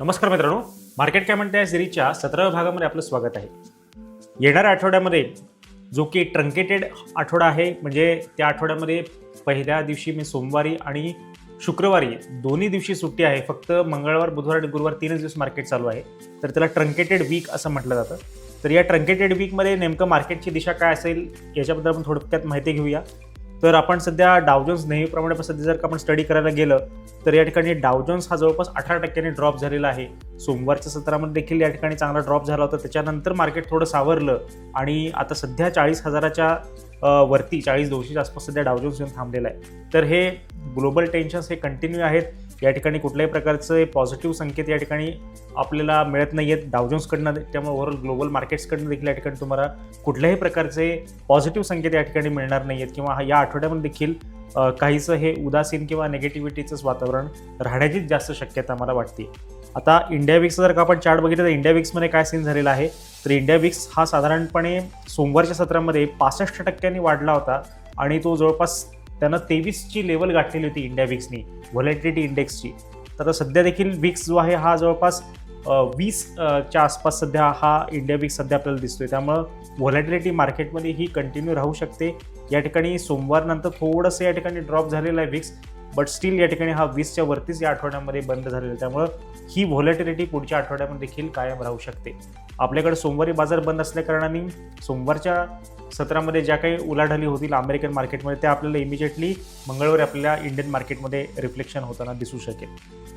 नमस्कार मित्रांनो. मार्केट काय म्हणते या सिरीजच्या सतराव्या भागामध्ये आपलं स्वागत आहे. येणाऱ्या आठवड्यामध्ये जो की ट्रंकेटेड आठवडा आहे म्हणजे त्या आठवड्यामध्ये पहिल्या दिवशी मी सोमवारी आणि शुक्रवारी दोन्ही दिवशी सुट्टी आहे. फक्त मंगळवार बुधवार आणि गुरुवार तीनच दिवस मार्केट चालू आहे. तर त्याला ट्रंकेटेड वीक असं म्हटलं जातं. तर या ट्रंकेटेड वीकमध्ये नेमकं मार्केटची दिशा काय असेल याच्याबद्दल आपण थोडक्यात माहिती घेऊया. तर आपण सध्या डावजन्स नेहमीप्रमाणे सध्या जर का आपण स्टडी करायला गेलं तर या ठिकाणी डावजन्स हा जवळपास अठरा टक्क्यांनी ड्रॉप झालेला आहे. सोमवारच्या सत्रामध्ये देखील या ठिकाणी चांगला ड्रॉप झाला होता. त्याच्यानंतर मार्केट थोडं सावरलं आणि आता सध्या चाळीस हजाराच्या वरती चाळीस दोनशेच्या आसपास सध्या डावजन्स येऊन थांबलेला आहे. तर हे ग्लोबल टेन्शन्स हे कंटिन्यू आहेत. या ठिकाणी कुठल्याही प्रकारचे पॉझिटिव्ह संकेत या ठिकाणी आपल्याला मिळत नाही आहेत डावजोन्सकडनं त्यामुळे ओव्हरऑल ग्लोबल मार्केट्सकडनं देखील या ठिकाणी तुम्हाला कुठल्याही प्रकारचे पॉझिटिव्ह संकेत या ठिकाणी मिळणार नाही आहेत किंवा हा- या आठवड्यामध्ये देखील काहीचं काहीसं हे उदासीन किंवा निगेटिव्हिटीचंच वातावरण राहण्याचीच जास्त शक्यता मला वाटते. आता इंडिया विक्स जर का आपण चार्ट बघितलं तर इंडिया विक्समध्ये काय सीन झालेला आहे? तर इंडिया विक्स हा साधारणपणे सोमवारच्या सत्रामध्ये पासष्ट टक्क्यांनी वाढला होता आणि तो जवळपास त्यानं तेवीसची लेवल गाठलेली होती इंडिया विक्सनी व्हॉलेटिलिटी इंडेक्सची तर आता सध्या देखील विक्स जो आहे हा जवळपास वीसच्या आसपास सध्या हा इंडिया विक्स सध्या आपल्याला दिसतोय. त्यामुळं व्हॉलेटिलिटी मार्केटमध्ये ही कंटिन्यू राहू शकते. या ठिकाणी सोमवारनंतर थोडंसं या ठिकाणी ड्रॉप झालेलं आहे विक्स बट स्टील या ठिकाणी हा वीसच्या वरतीच या आठवड्यामध्ये बंद झालेला आहे. त्यामुळं ही व्हॉलेटिलिटी पुढच्या आठवड्यामध्ये देखील कायम राहू शकते. आपल्याकडे सोमवारी बाजार बंद असल्याकारणाने सोमवारच्या सत्रामध्ये ज्या काही उलाढाली होतील अमेरिकन मार्केटमध्ये त्या आपल्याला इमिजिएटली मंगळवारी आपल्याला इंडियन मार्केटमध्ये रिफ्लेक्शन होताना दिसू शकेल.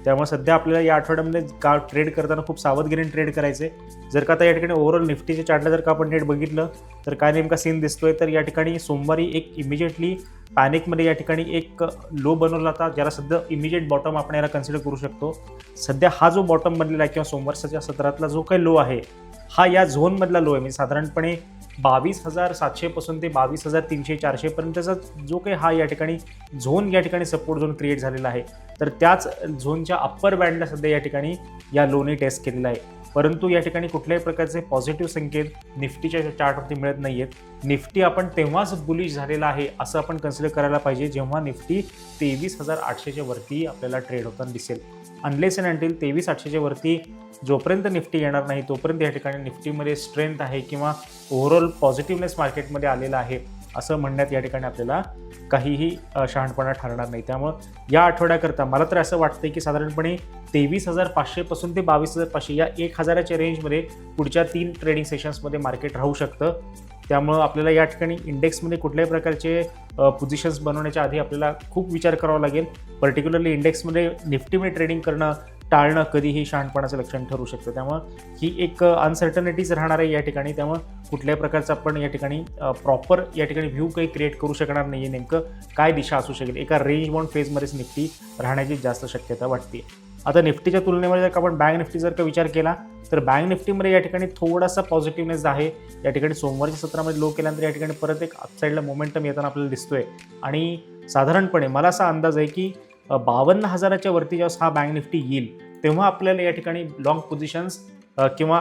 त्यामुळे सध्या आपल्याला या आठवड्यामध्ये का ट्रेड करताना खूप सावधगिरीने ट्रेड करायचे जर का आता या ठिकाणी ओव्हरऑल निफ्टीच्या चार्टला जर का आपण नेट बघितलं तर काय नेमका सीन दिसतोय? तर या ठिकाणी सोमवारी एक इमिजिएटली पॅनिकमध्ये या ठिकाणी एक लो बनवला होता ज्याला सध्या इमिजिएट बॉटम आपण याला कन्सिडर करू शकतो. सध्या हा जो बॉटम बनलेला आहे किंवा सोमवारच्या सत्रातला जो काही लो आहे हा या झोनमधला लो आहे. म्हणजे साधारणपणे बावीस हजार सातशेपासून ते बावीस हजार तीनशे चारशेपर्यंतचा जो काही हा या ठिकाणी झोन या ठिकाणी सपोर्ट झोन क्रिएट झालेला आहे. तर त्याच झोनच्या अप्पर बँडला सध्या या ठिकाणी या लोने टेस्ट केलेला आहे. परंतु या ठिकाणी कुठल्याही प्रकारचे पॉझिटिव्ह संकेत निफ्टीच्या चार्टवरती मिळत नाही आहेत निफ्टी आपण तेव्हाच बुलिश झालेला आहे असं आपण कन्सिडर करायला पाहिजे जेव्हा निफ्टी तेवीस हजार आठशेच्या वरती आपल्याला ट्रेड होताना दिसेल. अनलेस अँड अँटील तेवीस आठशेच्या वरती जोपर्यंत निफ्टी येणार नाही तोपर्यंत या ठिकाणी निफ्टीमध्ये स्ट्रेंथ आहे किंवा ओव्हरऑल पॉझिटिव्हनेस मार्केटमध्ये आलेला आहे. असं म्हणण्यात या ठिकाणी आपल्याला काहीही शहाणपणा ठरणार नाही. त्यामुळं या आठवड्याकरता मला तर असं वाटतं की साधारणपणे तेवीस हजार पाचशेपासून ते बावीस हजार पाचशे या एक हजाराच्या रेंजमध्ये पुढच्या तीन ट्रेडिंग सेशन्समध्ये मार्केट राहू शकतं. त्यामुळं आपल्याला या ठिकाणी इंडेक्समध्ये कुठल्याही प्रकारचे पोझिशन्स बनवण्याच्या आधी आपल्याला खूप विचार करावा लागेल. पर्टिक्युलरली इंडेक्समध्ये निफ्टीमध्ये ट्रेडिंग करणं टाळणं कधीही शहाणपणाचं लक्षण ठरू शकतं. त्यामुळं ही एक अनसर्टनिटीज राहणार आहे या ठिकाणी. त्यामुळं कुठल्याही प्रकारचं आपण या ठिकाणी प्रॉपर या ठिकाणी व्ह्यू काही क्रिएट करू शकणार नाही आहे नेमकं काय दिशा असू शकेल. एका रेंज बाउंड फेजमध्येच निफ्टी राहण्याची जास्त शक्यता वाटते. आता निफ्टीच्या तुलनेमध्ये जर का आपण बँक निफ्टी जर का विचार केला तर बँक निफ्टीमध्ये या ठिकाणी थोडासा पॉझिटिव्हनेस आहे. या ठिकाणी सोमवारच्या सत्रामध्ये लो केल्यानंतर या ठिकाणी परत एक अपसाईडला मोमेंटम येताना आपल्याला दिसतोय. आणि साधारणपणे मला असा अंदाज आहे की बावन्न हजाराच्या वरती जेव्हा हा बँक निफ्टी येईल तेव्हा आपल्याला या ठिकाणी लॉंग पोझिशन्स किंवा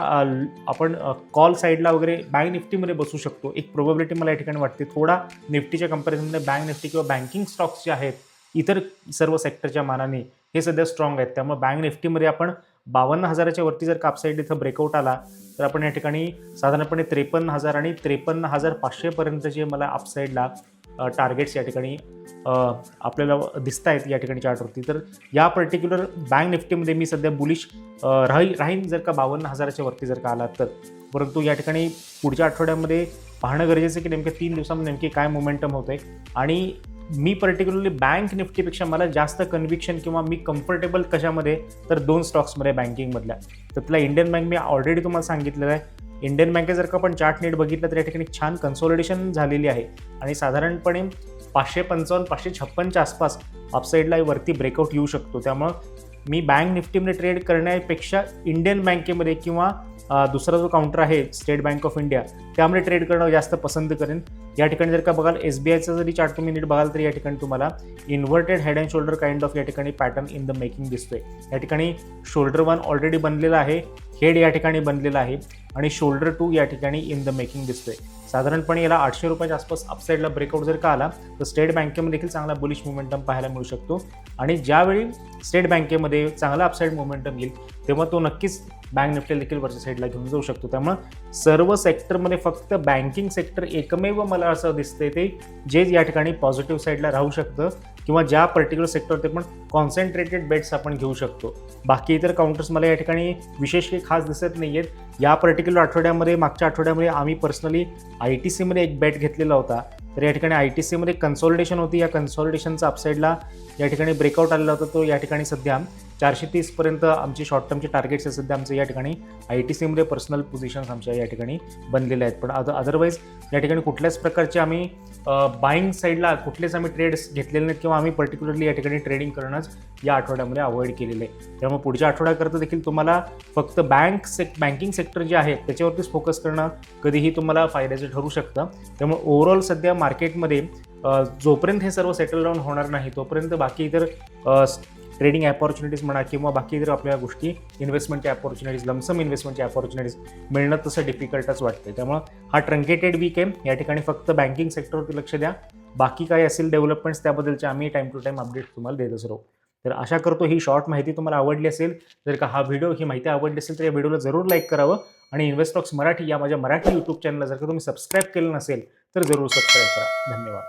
आपण कॉल साईडला वगैरे बँक निफ्टीमध्ये बसू शकतो. एक प्रोबेबिलिटी मला या ठिकाणी वाटते. थोडा निफ्टीच्या कंपॅरिझनमध्ये बँक निफ्टी किंवा बँकिंग स्टॉक्स जे आहेत इतर सर्व सेक्टरच्या मानाने हे सध्या स्ट्रॉंग आहेत. त्यामुळे बँक निफ्टीमध्ये आपण बावन्न हजाराच्या वरती जर कापसाईड इथं ब्रेकआउट आला तर आपण या ठिकाणी साधारणपणे त्रेपन्न हजार आणि त्रेपन्न हजार पाचशेपर्यंतचे मला अपसाईडला टार्गेट्स या ठिकाणी आपल्याला दिसत आहेत या ठिकाणी चार्टवरती तर या पर्टिक्युलर बँक निफ्टीमध्ये मी सध्या बुलिश राही राहीन जर का बावन्न हजाराच्या वरती जर का आलात तर. परंतु या ठिकाणी पुढच्या आठवड्यामध्ये पाहणं गरजेचं आहे की नेमके तीन दिवसामध्ये नेमके काय मोमेंटम होत आहे आणि मी पर्टिक्युलरली बँक निफ्टीपेक्षा मला जास्त कन्व्हिक्शन किंवा मी कम्फर्टेबल कशामध्ये तर दोन स्टॉक्समध्ये बँकिंगमधल्या तर त्याला इंडियन बँक मी ऑलरेडी तुम्हाला सांगितलेलं आहे. इंडियन बँके जर का आपण चार्ट नीट बघितलं तर या ठिकाणी छान कन्सोलिडेशन झालेली आहे. आणि साधारणपणे पाचशे पंचावन्न पाचशे छप्पनच्या आसपास अपसाईडला वरती ब्रेकआउट येऊ शकतो. त्यामुळं मी बँक निफ्टीमध्ये ट्रेड करण्यापेक्षा इंडियन बँकेमध्ये किंवा दुसरा जो काउंटर आहे स्टेट बँक ऑफ इंडिया त्यामध्ये ट्रेड करणं जास्त पसंत करेन. या ठिकाणी जर का बघाल एस बी आयचा जरी चार्ट तुम्ही नीट बघाल तर या ठिकाणी तुम्हाला inverted head and shoulder kind of या ठिकाणी पॅटर्न इन द मेकिंग दिसतोय. या ठिकाणी शोल्डर वन ऑलरेडी बनलेला आहे. हेड या ठिकाणी बनलेला आहे आणि शोल्डर टू या ठिकाणी इन द मेकिंग दिसतोय. साधारणपणे याला आठशे रुपयाच्या आसपास अपसाईडला ब्रेकआउट जर का आला तर स्टेट बँकेमध्ये देखील चांगला बुलिश मोमेंटम पाहायला मिळू शकतो. आणि ज्यावेळी स्टेट बँकेमध्ये चांगला अपसाईड मोमेंटम येईल तेव्हा तो नक्कीच बँक निफ्टी देखील वरच्या साईडला घेऊन जाऊ शकतो. त्यामुळं सर्व सेक्टरमध्ये फक्त बँकिंग सेक्टर एकमेव मला असं दिसतंय ते जे या ठिकाणी पॉझिटिव्ह साईडला राहू शकतं. किंवा ज्या पर्टिक्युलर सेक्टर ते पण कॉन्सन्ट्रेटेड बेट्स आपण घेऊ शकतो. बाकी इतर काउंटर्स मला या ठिकाणी विशेष काही खास दिसत नाही आहेत या पर्टिक्युलर आठवड्यामध्ये मागच्या आठवड्यामध्ये आम्ही पर्सनली आय टी सीमध्ये एक बेट घेतलेला होता. तर या ठिकाणी आय टी सीमध्ये कन्सॉलिडेशन होती. या कन्सॉलिडेशनचा अपसाईडला या ठिकाणी ब्रेकआउट आलेला होता. तो या ठिकाणी सध्या चारशे तीसपर्यंत आमची शॉर्ट टर्मचे टार्गेट्स आहेत सध्या आमचे या ठिकाणी. आय टी सीमध्ये पर्सनल पोझिशन्स आमच्या या ठिकाणी बनलेले आहेत. पण अद अदरवाईज या ठिकाणी कुठल्याच प्रकारचे आम्ही बाईंग साईडला कुठलेच आम्ही ट्रेड्स घेतलेले नाहीत किंवा आम्ही पर्टिक्युलरली या ठिकाणी ट्रेडिंग करणंच या आठवड्यामध्ये अवॉइड केलेलं आहे. त्यामुळे पुढच्या आठवड्याकरता देखील तुम्हाला फक्त बँक सेक बँकिंग सेक्टर जे आहे त्याच्यावरतीच फोकस करणं कधीही तुम्हाला फायद्याचं ठरू शकतं. त्यामुळे ओव्हरऑल सध्या मार्केटमध्ये जोपर्यंत हे सर्व सेटल डाऊन होणार नाही तोपर्यंत बाकी इतर ट्रेडिंग अपॉर्च्युनिटीज म्हणा किंवा बाकी जर आपल्या गोष्टी इन्व्हेस्टमेंटच्या अपॉर्च्युनिटीज लमसम इन्व्हेस्टमेंटच्या अपॉर्च्युनिटीज मिळणं तसं डिफिकल्टच वाटतं त्यामुळं हा ट्रंकेटेड वीक आहे. या ठिकाणी फक्त बँकिंग सेक्टरवरती लक्ष द्या. बाकी काय असेल डेव्हलपमेंट्स त्याबद्दलचे आम्ही टाईम टू टाईम अपडेट तुम्हाला देतच राहू. तर आशा करतो ही शॉर्ट माहिती तुम्हाला आवडली असेल. जर का हा व्हिडिओ ही माहिती आवडली असेल तर या व्हिडिओला जरूर लाईक करावं. आणि इन्व्हेस्टॉक्स मराठी या माझ्या मराठी यूट्यूब चॅनलला जर का तुम्ही सबस्क्राईब केलं नसेल तर जरूर सबस्क्राईब करा. धन्यवाद.